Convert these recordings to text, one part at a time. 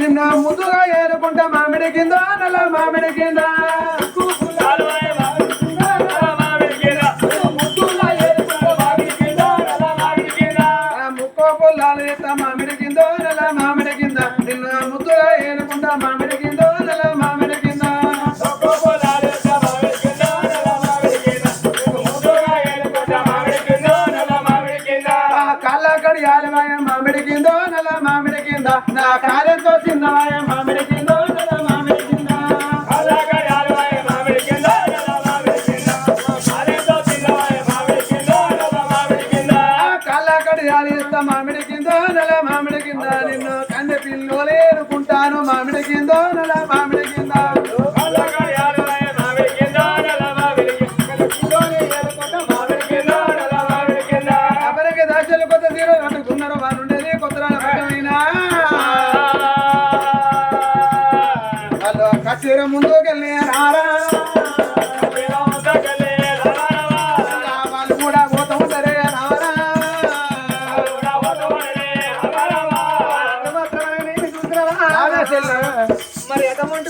నిన్న ముందుగా ఏరుకుంటా మామిడి కింద నల్ల మామిడి కింద. మామిడి కింద నల్ల మామిడి కింద కచేర ముందుకెళ్ళి రారా వాళ్ళు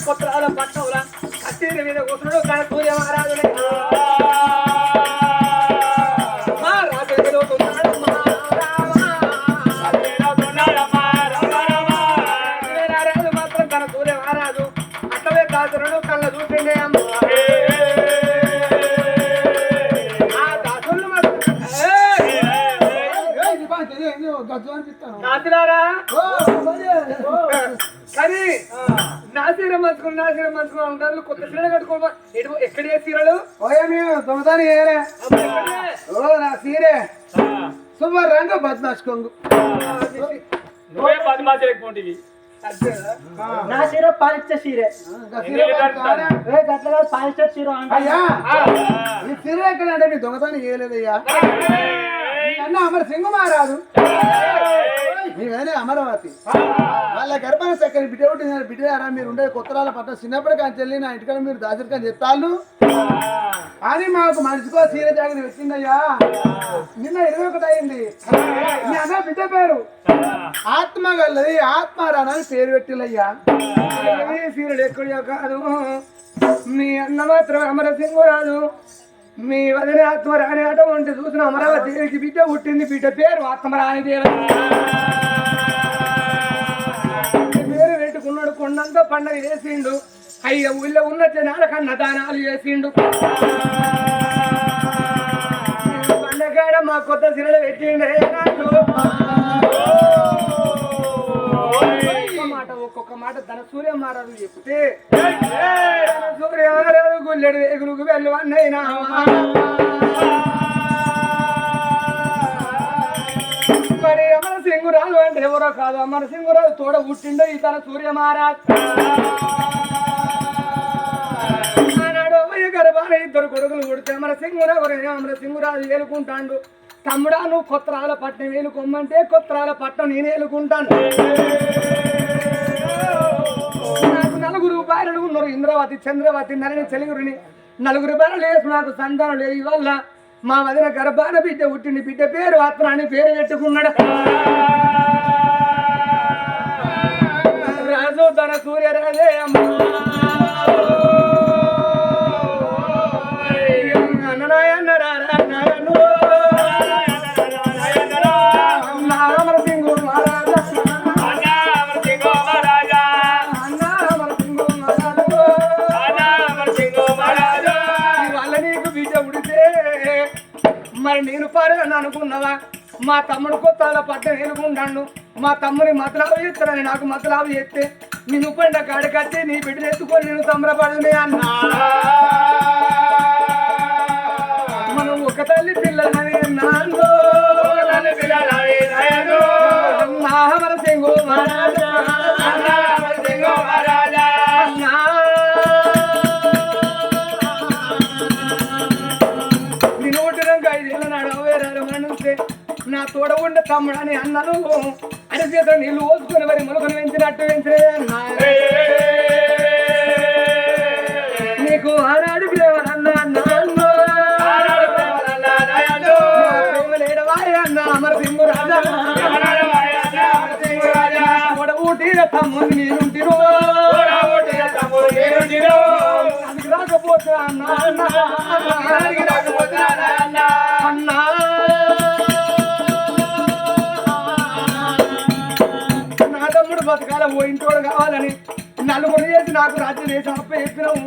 కూడా పోతా ఓ నా సీరే సుమారు రంగు బద్మాష్ కొంగు నువ్వే? నా చీర పాలిచ్చే సీరే. గట్లగా పాలిచ్చే అంట. అయ్యా ఈ సీరే ఎక్కడ అంటే మీ దొంగతాని చేయలేదయ్యా. అన్న అమర సింగు మహారాజు నీవేనే అమరావతి. వాళ్ళ గర్భాన చక్కని బిడ్డ పుట్టింది బిడ్డారా మీరు ఉండే కొత్తరాల పట్ల చిన్నప్పటి కానీ చెల్లి నా ఇంటికాడ మీరు దాసరికని చెప్తాళ్ళు. అని మాకు మనిషికో సీర జాగిరి వచ్చిందయ్యా నిన్న ఇరవై ఒకటి అయింది. మీ అన్న బిడ్డ పేరు? ఆత్మ గల్లది ఆత్మారాణి అని పేరు పెట్టిలయ్యా ఈ సీరలు ఎక్కడియో కాదు. మీ అన్న మాత్రం అమరసింగు రాదు మీ వదిన ఆత్మరాణి ఆట ఉంటే చూసిన అమరావతి దేవికి బిడ్డ పుట్టింది బిడ్డ పేరు ఆత్మరాణి దేవి పేరు పెట్టుకున్నాడు కొండంతా పండగ చేసిండు. అయ్య ఊళ్ళో ఉన్న జనాల కన్న దానాలు చేసిండు. పండగాడ మా కొత్త సిరలు పెట్టిండే. నాకు. ఒక్కొక్క మాట ధన సూర్య మహారాజు చెప్తే సూర్య గుల్లెడు వేగులకు వెళ్ళు అన్నైనా మరి అమర సింగురాలు అంటే ఎవరో కాదు. అమర సింగురాలు తోడ పుట్టిండో ఈ తన సూర్య మహారాజ్ ఆనాడు అమ్మయ్య గర్భాన ఇద్దరు కొడుకులు పుడితే అమర సింగురావు అమర సింగురాజు ఏలుకుంటాడు. తమ్ముడా నువ్వు కొత్తరాల పట్నం ఏలుకోమంటే కొత్తరాల పట్నం నేను ఏలుకుంటాను. నాకు నలుగురు భార్యలు ఉన్నారు. ఇంద్రవతి చంద్రవతి నరణి చెలుగురిని. నలుగురు భార్యలు వేసి నాకు సంతానం లేదు. ఇవల్ల మా వదిన గర్భాన బిడ్డ పుట్టింది. బిడ్డ పేరు ఆత్మ అని పేరు పెట్టుకున్నాడు. రాజు తన సూర్యరాజే అమ్మా. మా తమ్ముడు కొత్తాల పట్ట నేనుకుంటాను మా తమ్ముని మతలాభ చేస్తానని నాకు మతలాభ చేస్తే నేను పండ కాడికచ్చి నీ బిడ్డను ఎత్తుకొని నేను సంబరపడమే అన్నా. మనం ఒక తల్లి పిల్లలని నాన్నో తమ్ముడని అన్నను. అని చేత నీళ్ళు పోసుకొని మరి మొలకను పెంచినట్టు పెంచినే అన్నా నీకు ఆనాడు ప్రేమనన్నా అన్న తమ్ముడు. అది రాకపోతే అన్నా. నాకు రాజ్యం చేసి అప్ప చెప్పినావు.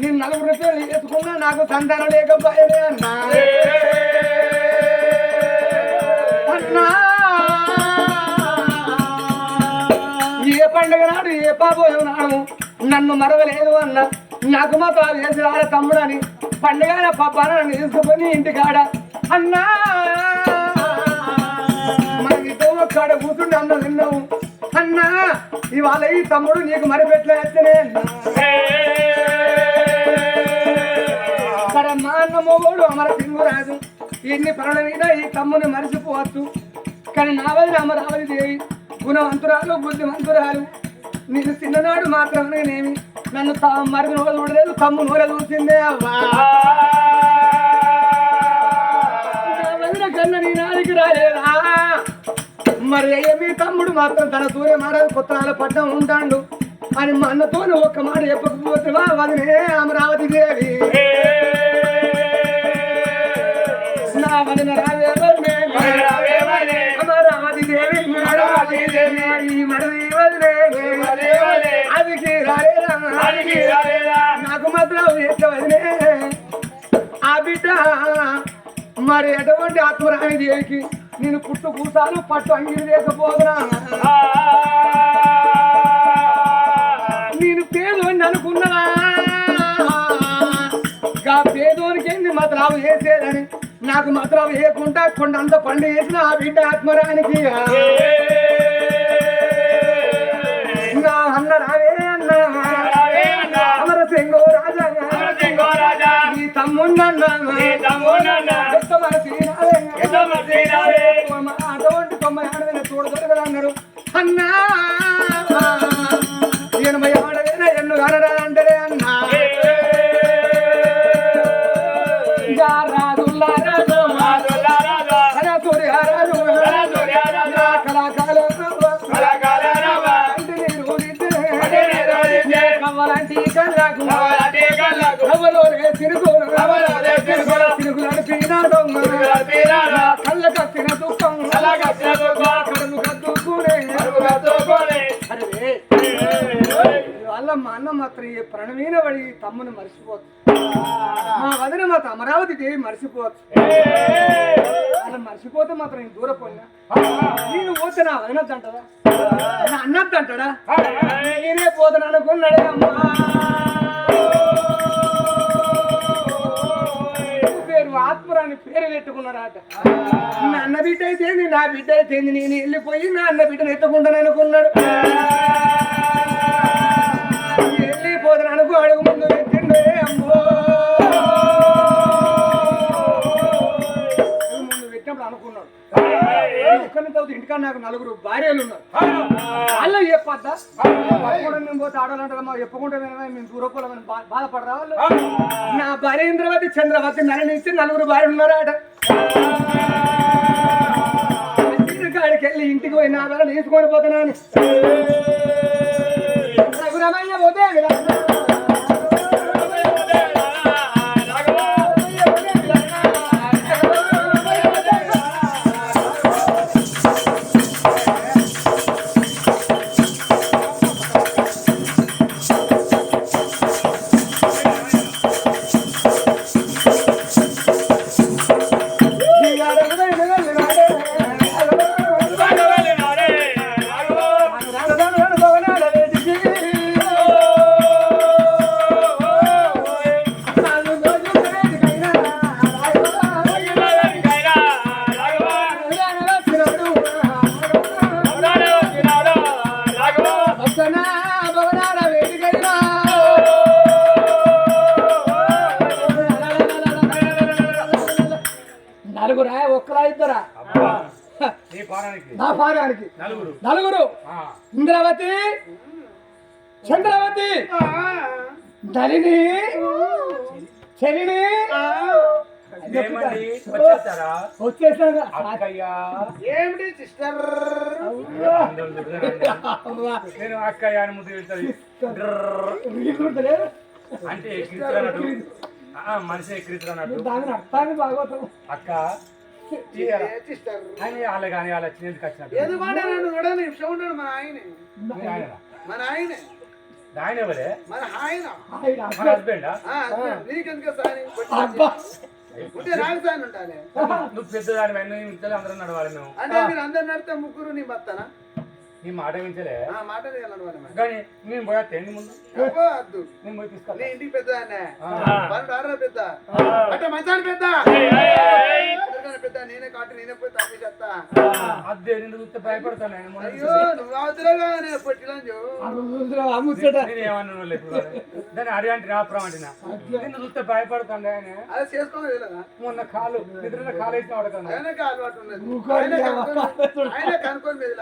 నేను నలుగురు పేరు చేసుకున్నా నాకు సంతానం లేకపోయానే అన్నా. అన్నా. ఏ పండుగ నాడు ఏ పాపోయం నాడు నన్ను మరవలేదు అన్న. నాకు మాత్రం చేసి రాలే తమ్ముడు అని పండుగ పప్పాన నన్ను తీసుకుపోయి ఇంటికాడ. అన్నా. మనకి ఒక్కడ కూర్చుండి అన్న విన్నావు అన్నా ఇవాళ ఈ తమ్ముడు నీకు మరిపెట్టలేస్తేనే అన్నా సరే మా అన్న మొగోడు అమర ఎన్ని పనుల మీద ఈ తమ్ముని మరిచిపోవచ్చు కానీ నా అమరావతి దేవి గుణవంతురాలు బుద్ధిమంతురాలు. నేను చిన్ననాడు మాత్రమేనేమి నన్ను తా మరుగు చూడలేదు తమ్ము నోర చూసిందే అవ్వా. నా వదిన కన్నా నీ నాడికి రాలేదా? మరి అయ్య మీ తమ్ముడు మాత్రం తన సూర్య మారాలి కొత్తనాల పట్టణం ఉంటాడు అని మా అన్నతో ఒక్క మాట చెప్పకపోతే వదినే అమరావతి దేవి నా వదిన రావేవనే. అమరావతి దేవి అమరావతి దేవి. ఈ మడవి వదిలే. అదికి? నాకు మాత్రం ఎట్ల వదిలే ఆ బిడ్డ మరి ఎటువంటి ఆత్మరాణి దేవికి నేను పుట్టు కూసాలు పట్టు అంగిరి లేకపోదునా ఆ. నేను పేదోని అనుకున్నా గా పేదోనికి ఏంది మతలావు వేసేదని? నాకు మతలావు వేయకుండా కొండంత పండు వేసిన ఆ బిడ్డ ఆత్మరానికి. అన్న రావే అన్న. అమర సింగో రాజా. తొమ్మ అటువంటి తొంభై ఆడవేన అన్నా. అరే వాళ్ళ మా అన్న మాత్రం ఈ ప్రణవీన పడి తమ్ముని మర్చిపోవచ్చు మా వదిన మాత్రం అమరావతి దేవి మర్చిపోవచ్చు అలా మర్చిపోతే మాత్రం నేను దూరపోయినా నేను పోతే నా వదినద్దంటదా నా అన్నద్దంటాడా నేనే పోతాను అనుకున్నాడే పేరు ఆత్మరాని పేరు పెట్టుకున్నారాట. నా అన్న బిడ్డ అయితే నా బిడ్డ అయితే నేను వెళ్ళిపోయి నా అన్న బిడ్డను ఎత్తుకుంటాను అనుకున్నాడు. వెళ్ళిపోతాను అనుకో అడుగు ముందు పెట్టిండే అమ్మో. అనుకున్నాడు. ఎక్కడి నుంచి ఇంటికాడ నాకు నలుగురు భార్యలు ఉన్నారు. వాళ్ళు చెప్పద్దా? పదకొండు మేము పోతే ఆడాలంటే మా చెప్పుకుంటే మేము దూరపోలేమని బా- బాధపడరా వాళ్ళు? నా భార్య ఇంద్రవతి చంద్రవతి నలినిచ్చి నలుగురు భార్యలు ఉన్నారట. కాడికి వెళ్ళి ఇంటికి పోయి నా వేళ తీసుకొని పోతున్నాను. రఘురమయ్య పోతే నీ నలుగురు. ఇంద్రావతి చంద్రవతి నలిని చెలిని ఏమండి? వచ్చేసారా? వచ్చేసాగా అక్కయ్య. ఏమిటి సిస్టర్? నేను అక్క యాని ముద్దు వెళ్తుంది అంటే మనిషి ఎక్కిరిస్తున్నట్టు దాని అర్థాన్ని భాగవతం అక్క ఆయన వాళ్ళే కానీ వాళ్ళ వచ్చినట్టు మన ఆయనే? మన ఆయనే. ఆయన ఎవరే? మన ఆయన. మన హస్బెండా. నీకెందుకు ఉంటే ఉంటానే నువ్వు పెద్దదాని అందరం నడవాలి మేము. అంటే మీరు అందరు నడితే ముగ్గురు నీ భర్తనా? నీ మాట వించలే. ఆ మాట కానీ నేను పోయా తెండి ముందు. వద్దు నేను పోయి నీ తీసుకెళ్తా ఇంటికి పెద్ద అన్నే పెద్ద. అంటే మంచాన్ని పెద్ద. నేనే కాటు నేనే పోయి అదే నిన్ను చూస్తే భయపడతాను నేను అయ్యో నువ్వు అవసరంగా నేను ముచ్చట. నేను ఏమన్నా లేదు దాన్ని అడి అంటే రాపురం నిన్ను చూస్తే భయపడతాండి ఆయన. అదే చేసుకోవాలి వెళ్ళదా మొన్న కాలు నిద్రలో కాలు వేసిన వాడతాను ఉన్నది. ఆయన కనుక్కొని-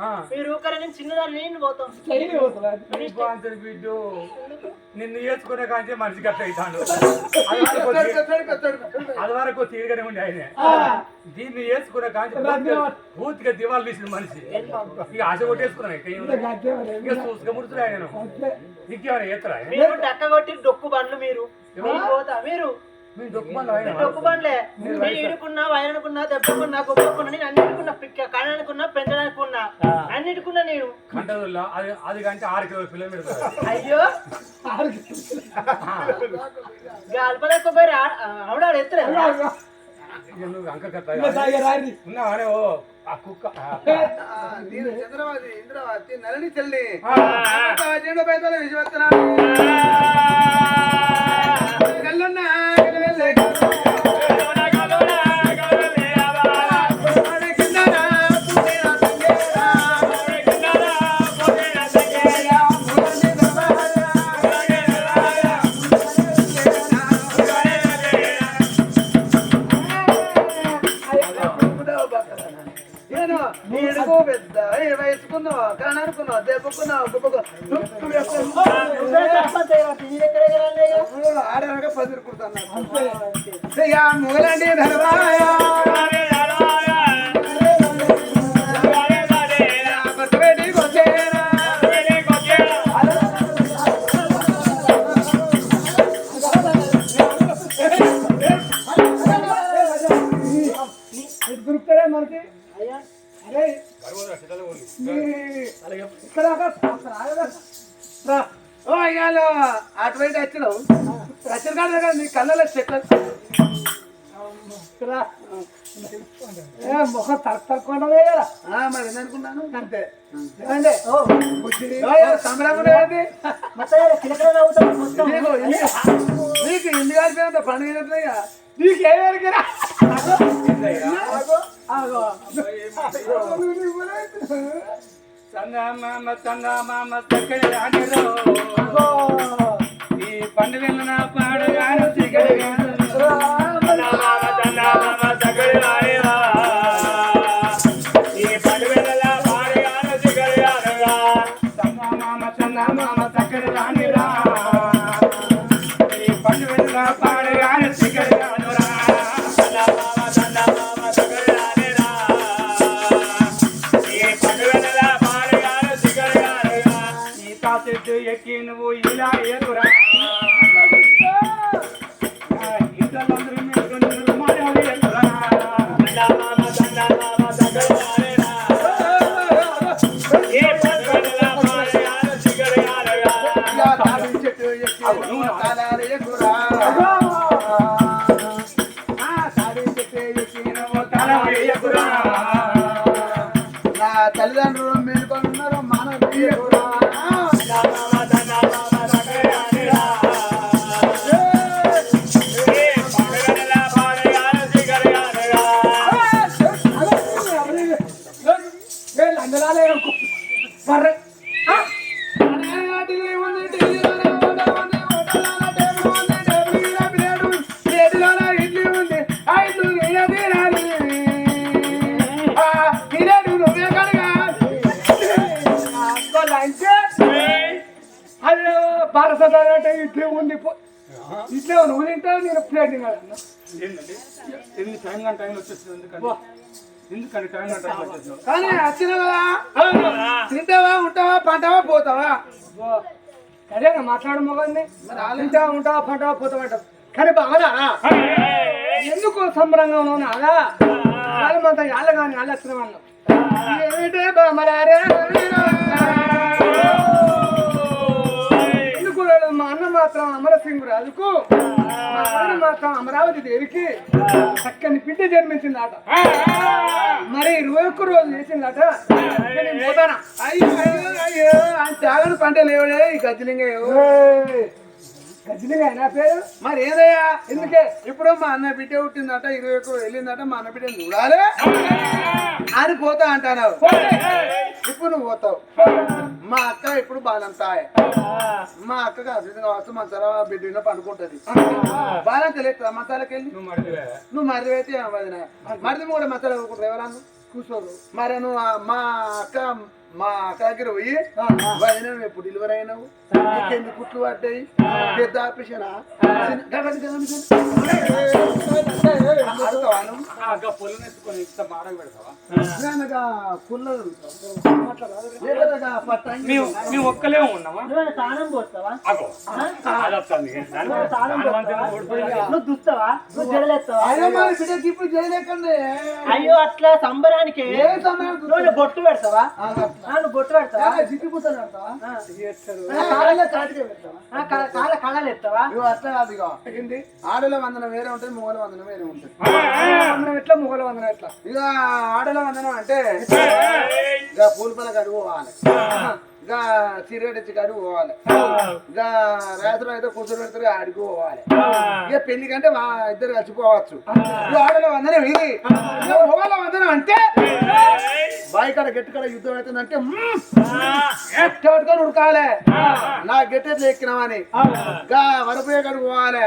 ఆ. మీరు ఊకర నేను చిన్నదాన్ని నేను పోతాం. బిడ్డు. నిన్ను వేసుకునే కాంచే మనిషి గట్ట అవుతాడు. అది వరకు తీరుగానే ఉండే ఆయన. దీన్ని వేసుకునే కాంచి పూర్తిగా దివాలు తీసిన మనిషి. ఇక ఆశ కొట్టేసుకున్నాను ఇక చూసుక ముడుతున్నా ఆయన. ఇంకేమైనా మీరు డక్క కొట్టి డొక్కు బండ్లు మీరు. మీరు? పోతా మీరు మీ డొక్కుమల్లో ఆయన డొక్కు బండ్లే మీరు ఇడుకున్నా వైరనుకున్నా దెబ్బకున్నా గొప్పకున్నా నేను అన్నిటికున్నా పిక్క కణానికున్నా పెంచడానికున్నా అన్నిటికున్నా నేను. అది అది కంటే ఆరు కిలో కిలోమీటర్ అయ్యో. గల్పలకు పోయి ఆవిడ ఎత్తలే? నువ్వు అంక ఉన్నావానే ఓ ఆ కుక్క. నేను చంద్రవాది ఇంద్రవాది నలని చెల్లి. ఆ, ఆ. ఏ వయసుకున్నావు కానీ అనుకున్నావు దెబ్బకున్నావు ఆడనగా పది కుడుతున్నా మొగలండి ధరవాయ కళ్ళలో చెట్ల. ఏ ముఖం తరకు తక్కువే కదా మరి ఏందనుకున్నాను అంతే. ఏమండి? ఏ మొత్తం నీకు ఇల్లు- నీకు కాలిపోయినంత పండుగ అయినట్లుగా నీకేమెరిగిరా చందమామ చందమామ చక్కడి రానిరో ఈ పండుగల నా పాడగాను చిగడి చందమామ ఈ పండుగల పాడగాను ఎక్కి నువ్వు ఇలా ఎదురా తింటావు టైం కానీ ఎందుకంటే ఎందుకంటే టైం? కానీ వచ్చిన తింటావా ఉంటావా పంటావా పోతావా? అదేనా మాట్లాడు మొగల్ని తింటా ఉంటావా పంటవా పోతామంట కానీ బాగా ఎందుకు సంబరంగా ఉన్నావు నాగా వాళ్ళమంతా యాళ్ళ కానీ యాళ్ళ వచ్చిన ఏమిటే బామరారే మాత్రం అమరసింగు రాజుకు మా అన్న మాత్రం అమరావతి దేవికి చక్కని బిడ్డ జన్మించిందట. మరి ఇరవై ఒక్క రోజు చేసిందట. పోతానా? అయ్యో అయ్యో త్యాగని పంట లేవడే ఈ గజ్జలింగయ్యో గజనిగా అయినా పేరు? మరి ఏదయ్యా? ఎందుకే? ఇప్పుడు మా అన్న బిడ్డ పుట్టిందట ఇరవై ఒక్క వెళ్ళిందట మా అన్న బిడ్డను చూడాలి? అని పోతా అంటున్నావు ఇప్పుడు నువ్వు పోతావు. మా అక్క ఇప్పుడు బాలంతాయ మా అక్కకి అభివృద్ధి కావచ్చు మన తర బిడ్డ పండుకుంటది. బాలం తెలియదు మసాలకి వెళ్ళి నువ్వు మరిది అయితే మరిది కూడా మసాలా ఊరుకుంటారు ఎవరన్నా కూర్చోరు. మరి నువ్వు మా అక్క మా అక్క దగ్గర పోయి వదిన ఎప్పుడు డెలివరీ అయినావు? కుట్లు పడ్డాయి పెద్ద ఆపరేషన్ ఒక్కలేము తాళం పోస్తావా నువ్వు దుస్తావా నువ్వు ఇప్పుడు అయ్యో అట్లా సంబరానికి ఏ సమయం నువ్వు బొట్టు పెడతావా నువ్వు బొట్టు పెడతావా పెడతావా కాళ్ళ కళలు ఎత్తావా? ఇగో అట్లా కాదు ఇగో. ఆడల వందనం వేరే ఉంటుంది మూగల వందనం వేరే ఉంటుంది. మనం ఎట్లా మొగలు వందన ఎట్లా? ఇక ఆడల వందనం అంటే ఇక పూలపల కడుగు పోవాలి. ఇక సిగరెట్ ఇచ్చి పోవాలి. ఇక రేతులు అయితే కూర్చొని పెడతారు ఆడికి పోవాలి ఇక పెళ్ళి కంటే మా ఇద్దరు కలిసిపోవచ్చు. ఆడల వందనం ఇది. మొగల వందనం అంటే బాయి కాడ గట్టి కాడ యుద్ధం అవుతుందంటే ఎట్టుకొని ఉడకాలి నా గట్టెట్లు ఎక్కినామని గా వరపోయే కాడికి పోవాలి.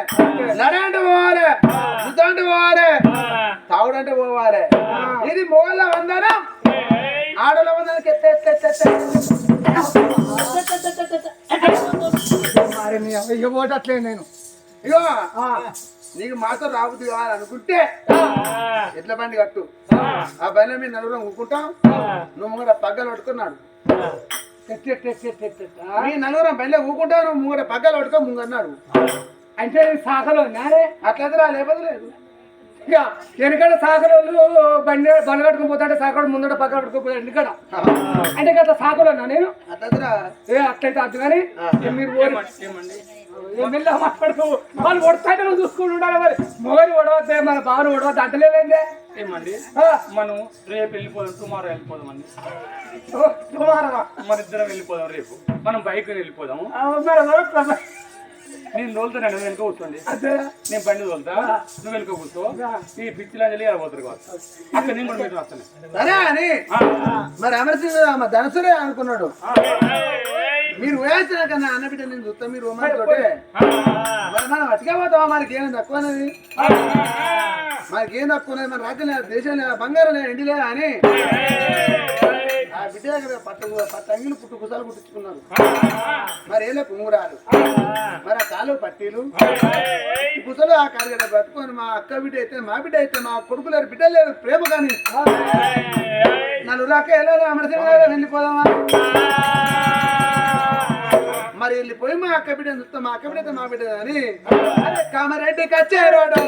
నడంటే పోవాలి. యుద్ధం పోవాలి. తాగుడంటే పోవాలి. ఇది మొగల వందనం. ఆడల వందనకి ఎత్తే ఎత్తే ఎత్తే మరి పోటట్లే నేను. ఇగో నీకు మాతో రాబుద్ది కావాలనుకుంటే ఎట్ల బండి కట్టు. ఆ బండి మీద నలుగురం ఊకుంటాం నువ్వు ముంగడ పగ్గలు పట్టుకున్నాడు? మీ నలుగురం బండి ఊకుంటావు నువ్వు ముంగడ పగ్గలు పట్టుకో ముంగన్నాడు. అంటే సాకలో నానే అట్లయితే రా లేకపోతే లేదు. ఇక వెనకడ సాకలోళ్ళు బండి బండి కట్టుకుని పోతాంటే సాకడు ముందట పక్కన పట్టుకోపోతాడు ఎందుకడ అంటే అట్లా సాకలో ఉన్నా నేను? ఏ అట్లయితే అద్దు కానీ మీరు మెల్ల మాట్లాడుకో వాళ్ళు కొడతాంటే చూసుకుని ఉండాలి మరి. మొగని ఓడవద్దే మన బావను ఓడవద్దు అంటలేదండి ఏమండి? మనం రేపు వెళ్ళిపోదాం టుమారో వెళ్ళిపోదాం అండి. ఓ, కుమారమా. మన ఇద్దరం వెళ్ళిపోదాం రేపు. మనం బైక్ వెళ్ళిపోదాము. మరి నేను తోలుతాను నువ్వు వెనుక కూర్చోండి. నేను బండి తోలుతా నువ్వు వెనుక కూర్చో. ఈ పిచ్చిలంజలి పోతారు కావచ్చు? అక్కడ నేను కూడా మీతో వస్తాను. సరే అని. మరి అమరసింగ్ మా ధనసురే అనుకున్నాడు. మీరు వేసిన కన్నా అన్నబిడ్డ నేను చూస్తా మీరు మనం అతిగా పోతావా మనకి ఏం తక్కువ అనేది? మనకి ఏం తక్కువ అనేది? మన రాజ్యం లేదా దేశం లేదా బంగారం లేదా ఎండి లేదా అని. ఆ బిడ్డ దగ్గర పట్టు పట్టు అంగిలు పుట్టు కుసాలు పుట్టించుకున్నారు మరి ఏదో కుంగురాలు మరి ఆ కాలు పట్టీలు? కుసలు ఆ కాలు గడ్డ పట్టుకొని మా అక్క బిడ్డ అయితే మా బిడ్డ అయితే మా కొడుకు లేరు బిడ్డ లేరు ప్రేమ కానీ. నలుగురు అక్క ఎలా అమరసింగ్ గారు వెళ్ళిపోదామా? మరి వెళ్ళిపోయి మా అక్క బిడ్డ చూస్తాం మా అక్క బిడ్డ మా బిడ్డ అని కామారెడ్డి కచ్చేరోడు.